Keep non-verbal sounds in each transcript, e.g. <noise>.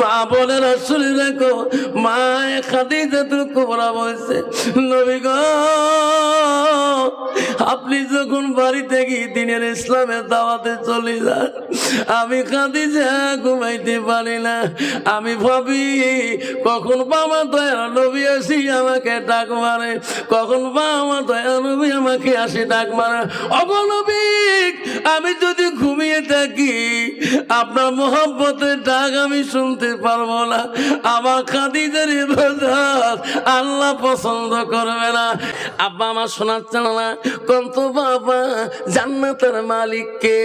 মা বোনেরা শুনে দেখো মা খাদিজা তুল কুবরা বলছে, নবী গো, আপনি যখন বাড়িতে গিয়ে দিনের ইসলামের দাওয়াতে চলে যান, আমি খাদিজা ঘুমাইতে পারি না। আমি ভাবি, কখন বাবা দয়া নবী আসি আমাকে ডাক মারে, কখন বাবা দয়া নবী আমাকে আসি ডাক মারে। অগনবিক আমি যদি ঘুমিয়ে থাকি, আপনার মোহাম্মতের ডাক আমি শুনতে পারব না। আমার খাদিদের ইবাদত আল্লাহ পছন্দ করবে না। আব্বা আমার শোনাচ্ছে না। কন্ত বাবা জান্নাতের মালিক কে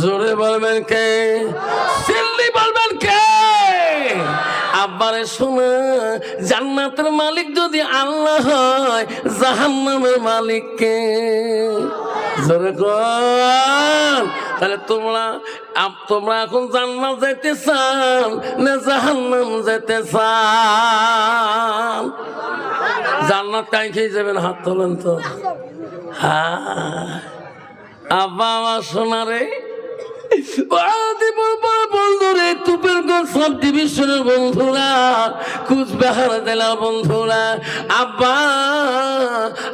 জোরে বলবেন কে? সিল্লি বলবেন কে? আব্বারে শোনা, জান্নাতের মালিক যদি আল্লাহ হয়, জাহান্নামের মালিক কে জোরে কর তাহলে তোমরা তোমরা এখন জান্নাত যেতে চান না জাহান্নাম যেতে চান? জান্নাত কাই খেয়ে যাবেন? হাত তোলেন তো। হ্যাঁ। আব্বা, আমার সোনারে বন্ধুরে বন্ধুরা আব্বা,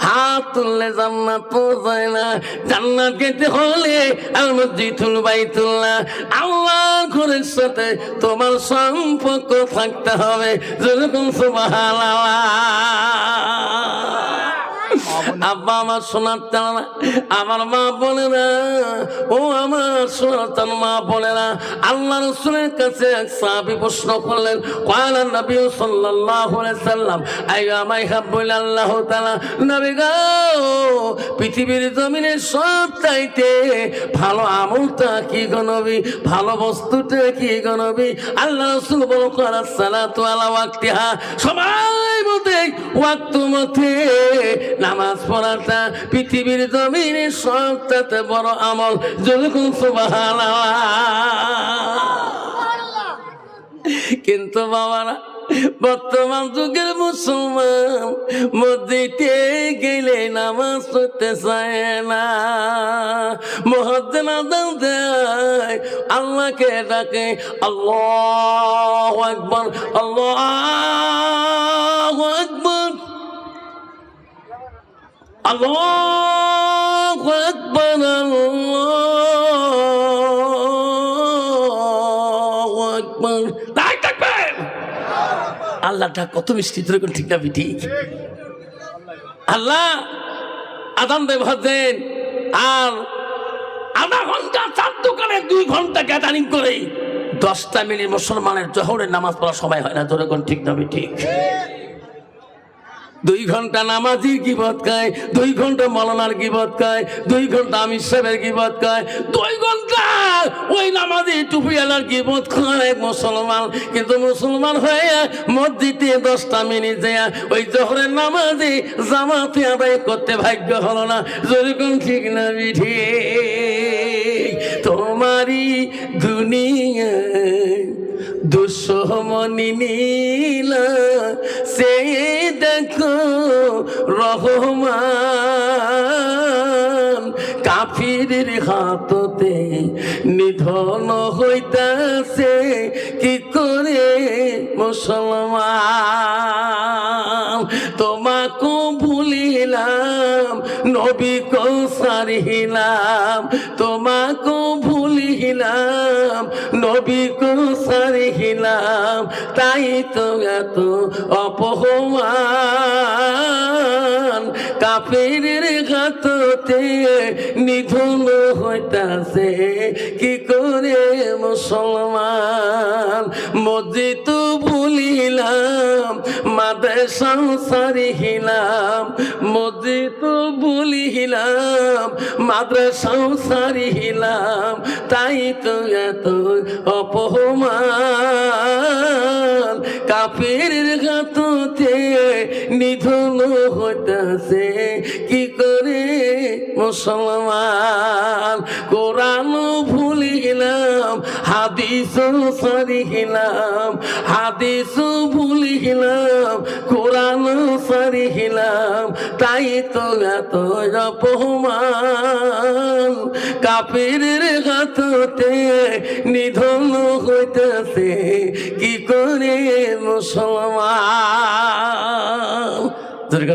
হাত তুললে না। জান্নাত যেতে হলে আল্লাহর ঘরের সাথে তোমার সম্পর্ক থাকতে হবে। যেরকম সুবহানাল্লাহ। আব্বা আমার সোনার আমার মা বলে না ও আমার সোনার চান মা বলে না আল্লাহ রসুলের কাছে এক সাহাবি প্রশ্ন করলেন কয়াল নবী সাল্লাল্লাহু আলাইহি সাল্লাম আই আমাই হাব্বুল আল্লাহ তাআলা, নবী গো, পৃথিবীর জমিনে সব চাইতে ভালো আমলটা কি গো নবী? ভালো বস্তুটা কি গো নবী? আল্লাহ রসুল বলো করা সালাতু আলা ওয়াক্তিহা। সবাই মতে ওয়াক্ত মতে নামাজ পড়াটা পৃথিবীর জমিনে সবটাতে বড় আমল। যেরকম কিন্তু বাবারা, বর্তমান যুগের মুসলমান মসজিদে গেলে নামাজ পড়তে চায় না। মহদ্দিন আদান দেয়, আল্লাহকে ডাকে, আল্লাহ আকবর, আল্লাহ আল্লাহ আকবর আল্লাহ আকবর। তাই থাকবেন। আল্লাহটা কত মিষ্টি, ধরে কোন ঠিক না ঠিক আল্লাহ আদান দেব হতেন আর আধা ঘণ্টা চার দোকানে দুই ঘণ্টা গ্যাদারিং করে। দশটা মিনিট মুসলমানের জহরের নামাজ পড়ার সময় হয় না, ধরে ঠিক না ঠিক দুই ঘণ্টা নামাজি গিবত খায়, দুই ঘণ্টা মলনার গিবত খায়, দুই ঘণ্টা আমির সাহেবের গিবত খায়, দুই ঘণ্টা ওই নামাজি টুপিওয়ালার গিবত খায় মুসলমান। কিন্তু মুসলমান হয়ে মসজিদে দশটা মিনিট দেয়া ওই জহরের নামাজি জামাতে আদায় করতে ভাগ্য হলো না। যেরকম ঠিক না বিধি তোমারই দুনিয়ায় দুঃসমনি নীল সে দেখো রহমান। কাফির হাততে নিধন হইতাছে কি করে মুসলমান? তোমাকে ভুলিলাম নবী কৌসারিলাম তোমাকে ভুলিলাম নবী কৌসারিলাম তাই তো এত অপমান কাফের ঘাততে নিধন হইতাছে। কি করে মুসলমান? মসজিদ ভুলিলাম মাদ্রাসা সারিহিলাম মসজিদ ভুলিলাম মাদ্রাসা সারিহিলাম তাই তো এত অপমান। কাফের ঘাততে নিধন হইতাছে। মুসলমান, কোরআন ভুলিলাম, হাদিস সারিহিলাম হাদিস ভুলিলাম, কোরআন সারিহিলাম তাই তো এত অপমান। কাপের হাততে নিধন হইতেছে, কি করে মুসলমান?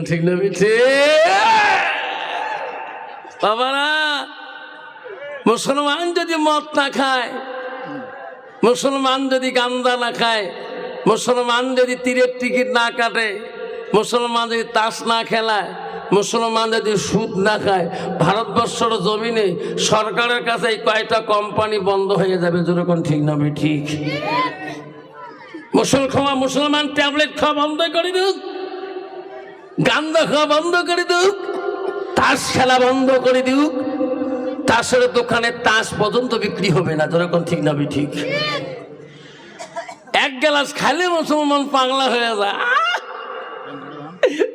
ঠিক না মিঠে? বাবারা, মুসলমান যদি মদ না খায়, মুসলমান যদি গান্দা না খায়, মুসলমান যদি তীরের টিকিট না কাটে, মুসলমান যদি তাস না খেলায়, মুসলমান যদি সুদ না খায়, ভারতবর্ষের জমিনে সরকারের কাছে এই কয়টা কোম্পানি বন্ধ হয়ে যাবে? যেরকম ঠিক না ঠিক? মুসল খাওয়া, মুসলমান ট্যাবলেট খাওয়া বন্ধ করে দিক, গান্দা খাওয়া বন্ধ করে দিক। তাস খেলা বন্ধ করে দিক তাসের দোকানে তাস পর্যন্ত বিক্রি হবে না। যেরকম ঠিক না ঠিক? এক গ্লাস খাইলে মুসলমান পাগলা হয়ে যায়!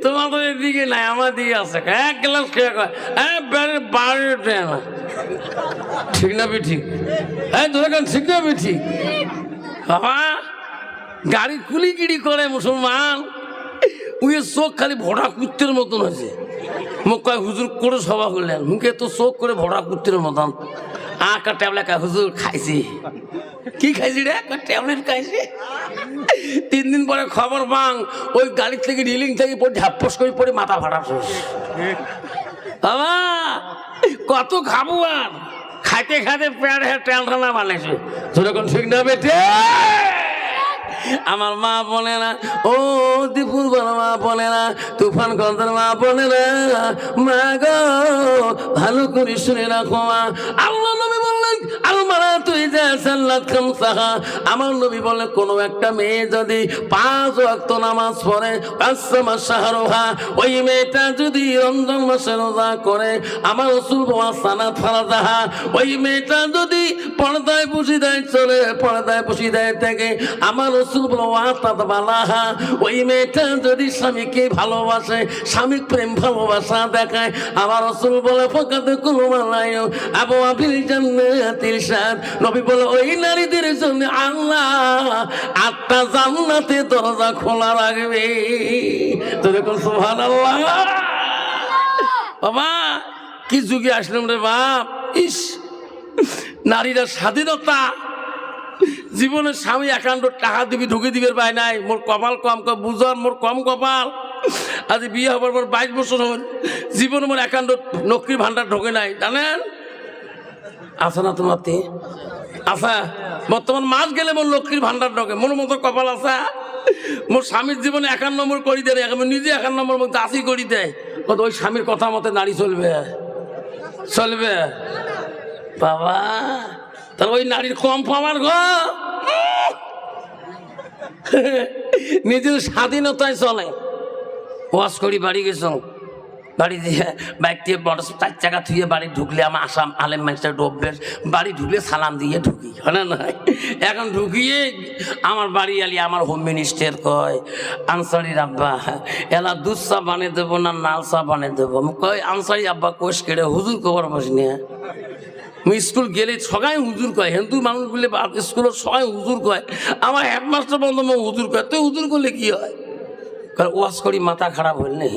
তোমাদের এদিকে নাই, আমার দিকে আছে। এক গ্লাস খেয়ে হ্যাঁ বাড়ি না ঠিক? ঠিক হ্যাঁ যেরকম ঠিক না ঠিক? বাবা, গাড়ি কুলিকিড়ি করে মুসলমান। উয়ে চোখ খালি ভরা কুত্তের মতন হয়েছে। মুখ কয়, হুজুর করে সভা করলেন মুখে তো চোখ করে ভরা কুত্তের মতন। আঁকা ট্যাবলেট হুজুর, খাইছি। কি খাইছি রে? কয়, ট্যাবলেট খাইছি। তিন দিন পরে খবর বাং ওই গাড়ির থেকে রিলিং থেকে পড়ে ঝাপ্পস করে পড়ে মাথা ফাটা শেষ। বাবা, কত খাব আর? খাইতে খাইতে পেট হ্যাঁ টেলখানা বানাইছে। যেরকম ঠিক না বেটে? আমার মা বলে না, ও দীপুর বড় মা বলে না, তুফান কন্দর মা বলে না, মা গো, ভালো করে শুনে রাখো মা। আল্লাহ নবী বললেন আলমারা তুই সাল্লাত খাম আমার নবী বলে, কোনো একটা মেয়ে যদি পাঁচ ওয়াক্ত নামাজ পড়ে পাঁচমা শাহরোহা, ওই মেয়েটা যদি রমজান মাসে রোজা করে, আমার রসুল বাবা সানাত ফালা ওই মেয়েটা যদি পর্দায় বসি দেয়, চলে পর্দায় বসি দেয় থেকে, আমার রসুল বাবা তাত বালাহা ওই মেয়েটা যদি স্বামীকে ভালোবাসে স্বামী প্রেম ভালোবাসা দেখায়, আমার রসুল বলে ফকাতে কোনো মালায় আবু আবিল জান্নাতিল সাদ নবী বলে, ওই নারীদের জন্য আল্লাহ আটটা জান্নাতে দরজা খোলা রাখবে। তো দেখুন, সুবহানাল্লাহ। বাবা, কি যুগে আসলাম রে বাপ? ইস, নারীরা স্বাধীনতা। জীবনে স্বামী একান্ত টাকা দিবি, ঢুকে দিবের পায় নাই। মোর কপাল কম বুঝর মোর কম কপাল। আজ বিয়ে হবার পর বাইশ বছর হল, জীবনে মোর একান্ত নকরি ভান্ডার ঢোকে নাই। জানেন? আছে না তোমার আচ্ছা বর্তমান মাস গেলে মোর লক্ষ্মীর ভান্ডার ঢোকে। মোর মতো কপাল আছে মোর স্বামীর জীবনে একান্ন নম্বর করি দেয় নিজে একান্ন নম্বর মধ্যে আশি করি দেয়। কত ওই স্বামীর কথা মতে নারী চলবে? চলবে? বাবা, তাহলে ওই নারীর কম পাওয়ার গো। <laughs> নিজের স্বাধীনতায় চলে। ওয়াশ করি বাড়ি গেছ। বাড়ি দিয়ে, বাইক দিয়ে বড় চার চাকা থুয়ে বাড়ি ঢুকলে আমার আসাম আলেম মানুষটা ডোববে বাড়ি ঢুকলে সালাম দিয়ে ঢুকি, হয় নয়? এখন ঢুকিয়ে আমার বাড়ি আলি আমার হোম মিনিস্টার কয় আনসারির আব্বা, এলা দুধ চা বানিয়ে দেবো না নাল চা বানিয়ে দেবো কয় আনসারি আব্বা, কোষ কেড়ে হুজুর কবার বসি নিয়ে আমি স্কুল গেলে সবাই হুজুর কয়, হিন্দু মানুষগুলি স্কুলের সবাই হুজুর কয়, আমার হেডমাস্টার বন্ধু হুজুর কয় তুই হুজুর করলে কি হয়? কারণ ওয়াশ করি, মাথা খারাপ হইল নেই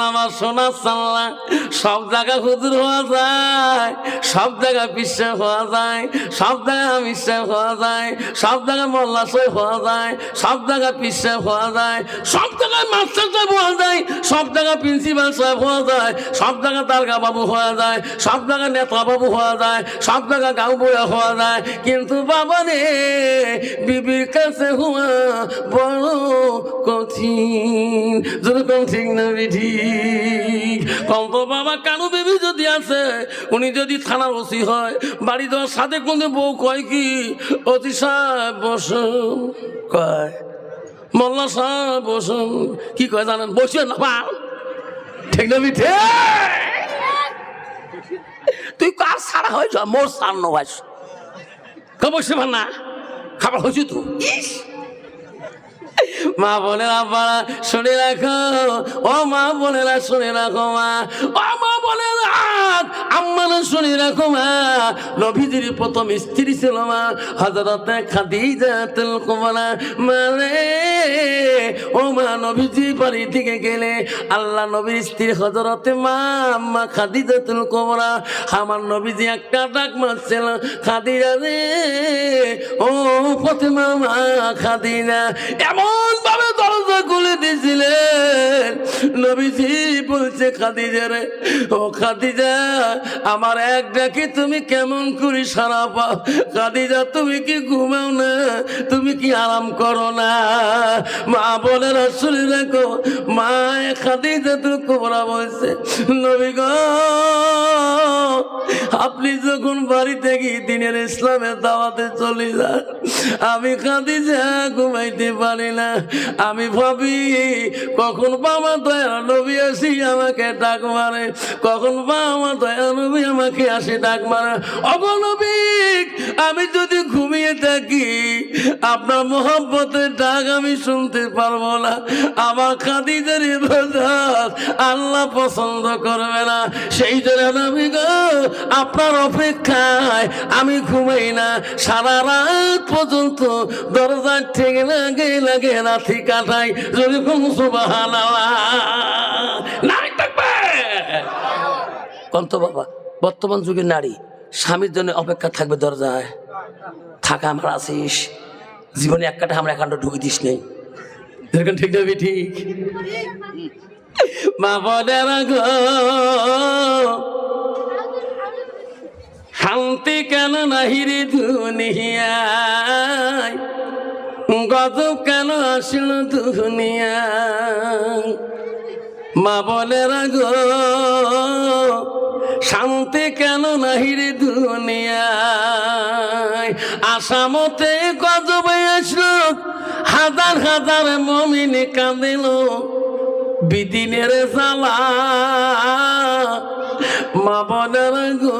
আমার সব জায়গা হওয়া যায় সব জায়গা যায় সব জায়গা যায় সব যায় সব যায় সব জায়গায় যায় সব প্রিন্সিপাল সাহেব হওয়া যায় সব জায়গায় তারকা বাবু হওয়া যায় সব জায়গায় নেতা বাবু হওয়া যায় সব জায়গায় গাঁও বইয়া হওয়া যায় কিন্তু বাবা রে বিবির কাছে হওয়া বড় কঠিন যেরকম ঠিক না ঠিক। কম বাবা, কানু বেবি যদি আছে, উনি যদি থানার ওসি হয়, বাড়ি দেওয়ার সাথে কোনো বউ কয় কি? অতি সাহেব বসুন, কয়। মোল্লা সাহেব বসুন, কি কয় জানেন? বসে না বা ঠিক না, মিঠে? তুই কার সারা হয়েছ? মোর সার নয় বসে না? খাবার হয়েছে তো? ইস! মা শুনে রাখো। ও মা বোনেরা শুনে রাখো মা। ও মা বোনেরা আম্মারা শুনে রাখো মা। নবীজির প্রথম স্ত্রী ছিল মা হজরত খাদিজাতুল কুবরা। মানে ও মা, নবীজি বাড়ি থেকে গেলে আল্লাহ নবীর স্ত্রী হজরতে মা, আম্মা খাদিজাতুল কুবরা। আমার নবীজি একটা ডাক মারছিল, খাদিজা রে, ও ফতেমা মা খাদিনা এমন ভাবে বলছে খাদিজা রে? ও খাদিজা, আমার এক ডাকে তুমি কেমন করি সারা পাও? খাদিজা, তুমি কি ঘুমাও না? তুমি কি আরাম করো না? মা বলে, রাসুল রাখো মা খাদিজা তো কোবরা বলছে, নবী আপনি যখন বাড়িতে গিয়ে দিনের ইসলামের দাওয়াতে চলে যান, আমি কাঁদি যা ঘুমাইতে পারি না। আমি ভাবি, কখন বাবা দয়া নবী আসি আমাকে ডাক মারে? কখন বাবা দয়া নবী আমাকে আসি ডাক মারে? অগনবিক আমি যদি ঘুমিয়ে থাকি, আপনার মোহব্বতের ডাক আমি শুনতে পারব না। আমার ইবাদত আল্লাহ পছন্দ করবে না। সেই জন্য গো, আপনার অপেক্ষায় আমি ঘুমাই না। সারা রাত পর্যন্ত দরজা ঠিক লাগে লাগে রাতি কাটাই। যদি কোন সুবাহান কন্ত বাবা, বর্তমান যুগের নারী, স্বামীর জন্য অপেক্ষা থাকবে দরজায়। থাকা আমার আছিস জীবনে এক কাটা আমরা একান্ত ঢুকে দিস নেই। ঠিক যাবি ঠিক? মা বদের শান্তি কেন নাহিরে দুনিয়ায়? গজব কেন আসল দুনিয়ায়? মা বলে, রাগ, শান্তি কেন নাহিরে দুনিয়ায়? আসামতে গজবে আসলো হাজার হাজার মমিনে কাঁদিল, বিদিনের জ্বালা। মা বলে গো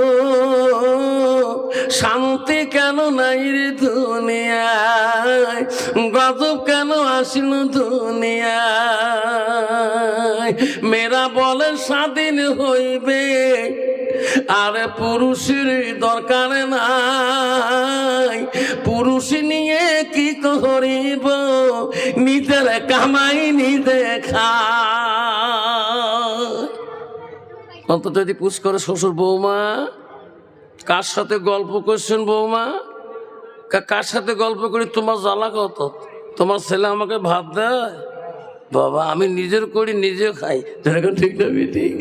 শান্তি কেন নাই রে দুনিয়ায়? গজব কেন আসিল দুনিয়ায়? মেয়েরা বলে স্বাধীন হইবে, আর পুরুষের দরকার নাই। পুরুষ নিয়ে কি করিব? নিজের কামাই নিজে খা অন্তত যদি পুষ করে শ্বশুর বৌমা কার সাথে গল্প করছেন বৌমা? কার সাথে গল্প করি? তোমার জ্বালা কত? তোমার ছেলে আমাকে ভাত দেয়? বাবা, আমি নিজের করি, নিজে খাই। ঠিক ঠিক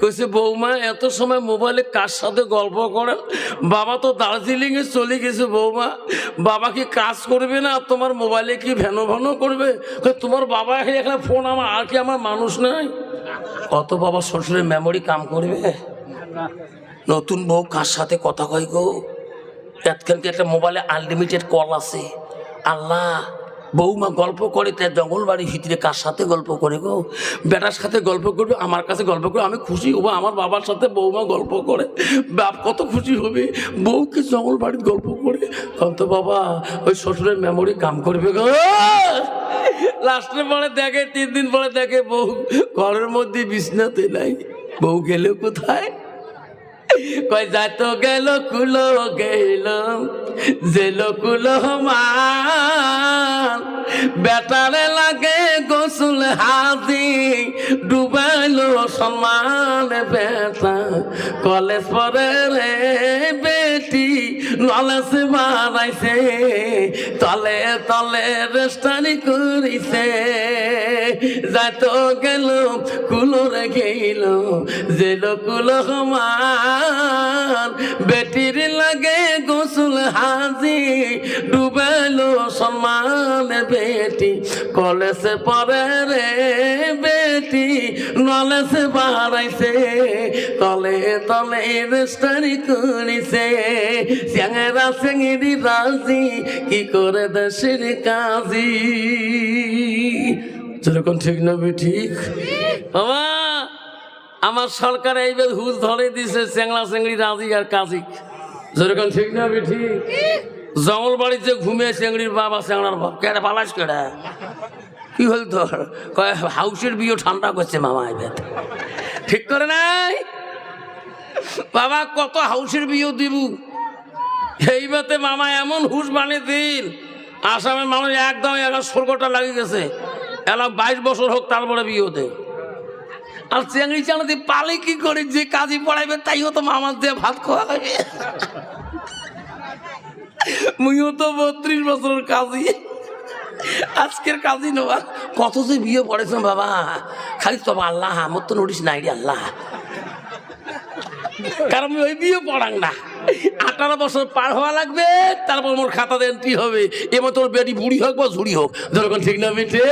কইছে, বৌমা, এত সময় মোবাইলে কার সাথে গল্প করেন? বাবা তো দার্জিলিং এ চলে গেছে বৌমা। বাবা কি কাজ করবে না? তোমার মোবাইলে কি ভ্যানো ভ্যানো করবে? তোমার বাবা এখানে ফোন আমার, আর কি আমার মানুষ নাই? কত বাবা শ্বশুরের মেমোরি কাম করবে? নতুন বউ কার সাথে কথা কয় গো? এতখানকে একটা মোবাইলে আনলিমিটেড কল আছে? আল্লাহ বৌমা গল্প করে তার জঙ্গল বাড়ির ভিতরে কার সাথে গল্প করে গো? বেটার সাথে গল্প করবে, আমার কাছে গল্প করে আমি খুশি হব, আমার বাবার সাথে বৌমা গল্প করে। বাপ, কত খুশি হবে? বউকে জঙ্গল বাড়ির গল্প করে। কত বাবা, ওই শ্বশুরের মেমোরি কাম করবে গো। লাস্টে পরে দেখে, তিন দিন পরে দেখে বউ, ঘরের মধ্যে বিছনাতে নাই। বউ গেলে কোথায়? কয় যাত গেল কুলো গেল জেল কুলো মান বেটারে লাগে গোসল হাজি, ডুবাইলো সমান বেটা। কলেজ পরে রে নলেজ বানাইছে, তলে তলে রেস্টানি করিছে। যাত গেল, কুলোরে গেল জেল কুলো সমান বেটির লাগে হাজি ডুবেলো সম্মান বেটি, কলেজে পরে রে বেটি, নলেজে বাড়াইছে, তলে তলে রেস্টারি করিছে। স্যাংরা স্যাংরি রাজি, কি করে দেশের কাজী? যেরকম ঠিক না ঠিক? আমার সরকার এইবার হুল ধরে দিছে চেংড়া চেংড়ি রাজি আর কাজি। যেরকম ঠিক না বে ঠিক। জঙ্গল বাড়িতে ঘুমিয়ে চেংড়ির বাবা চেংড়ার বাপ। কেডা পালাস কেডা কি হল তোর? কয় হাউসের বিয়ে ঠান্ডা করছে মামা এবার। ঠিক করে নাই? বাবা কত হাউসের বিয়ে দিব। এইবাতে মামা এমন হুশ বানিয়ে দিন আসামের মানুষ একদম এখন স্বর্গটা লাগিয়ে গেছে। এলাম বাইশ বছর হোক তারপরে বিয়ে হতে আর চেংড়ি চানাতে পালে কি করে যে কাজী পড়াইবে তাইও তো মামার দিয়ে ভাত খাওয়া মুইও তো বত্রিশ বছরের কাজী। আজকের কাজী নেওয়া কত যে বিয়ে পড়েছেন বাবা। খালি তবে আল্লাহ, আমার তো নোটিস নাই রে আল্লাহ। কারণ আমি ওই বিয়ে পড়াং না। আঠারো বছর পার হওয়া লাগবে, তারপর মোর খাতা এন্ট্রি হবে। এবার তোর বেটি বুড়ি হোক বা ঝুড়ি হোক। যেরকম ঠিক না বেটে